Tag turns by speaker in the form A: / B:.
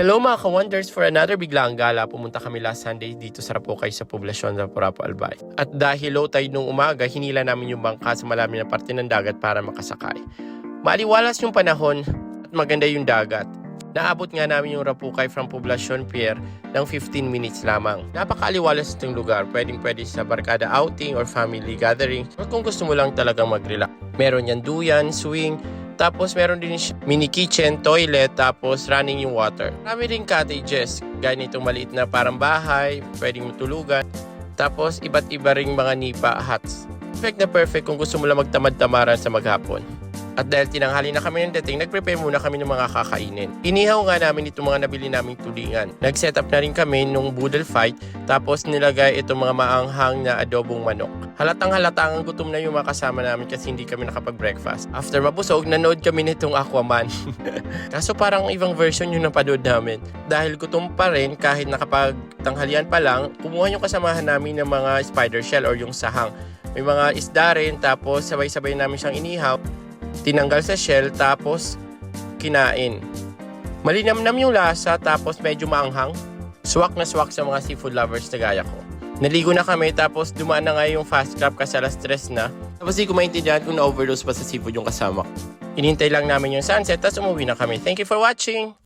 A: Hello mga ka-wonders! For another biglaang gala, pumunta kami last Sunday dito sa Rapokay sa poblasyon ng Purapo Albay. At dahil low tide nung umaga, hinila namin yung bangka sa malalim na parte ng dagat para makasakay. Maliwalas yung panahon at maganda yung dagat. Naabot nga namin yung Rapukay from Poblacion Pier ng 15 minutes lamang. Napakaaliwalas itong lugar. Pwedeng pwede sa barkada outing or family gathering or kung gusto mo lang talagang mag-relax. Meron yan duyan, swing, tapos meron din mini kitchen, toilet, tapos running yung water. Marami rin cottages, gaya nitong maliit na parang bahay, pwedeng matulugan. Tapos iba't iba ring mga nipa huts. Perfect na perfect kung gusto mo lang magtamad-tamaran sa maghapon. At dahil tinanghali na kami ng dating, nag-prepare muna kami ng mga kakainin. Inihaw nga namin itong mga nabili naming tulingan. Nag-set up na rin kami nung boodle fight, tapos nilagay itong mga maanghang na adobong manok. Halatang halatang gutom na yung mga kasama namin kasi hindi kami nakapag-breakfast. After mabusog, nanood kami nitong Aquaman. Kaso parang ibang version yung napanood namin. Dahil gutom pa rin kahit nakapagtanghalian pa lang, kumuha yung kasamahan namin ng mga spider shell or yung sahang. May mga isda rin, tapos sabay-sabay namin siyang inihaw tinanggal sa shell tapos kinain. Malinamnam yung lasa tapos medyo maanghang. Swak na swak sa mga seafood lovers na gaya ko. Naligo na kami tapos dumaan na nga yung fast crab kasi alas stress na. Tapos di ko maintindihan kung na-overdose pa sa seafood yung kasama ko. Inintay lang namin yung sunset tapos umuwi na kami. Thank you for watching!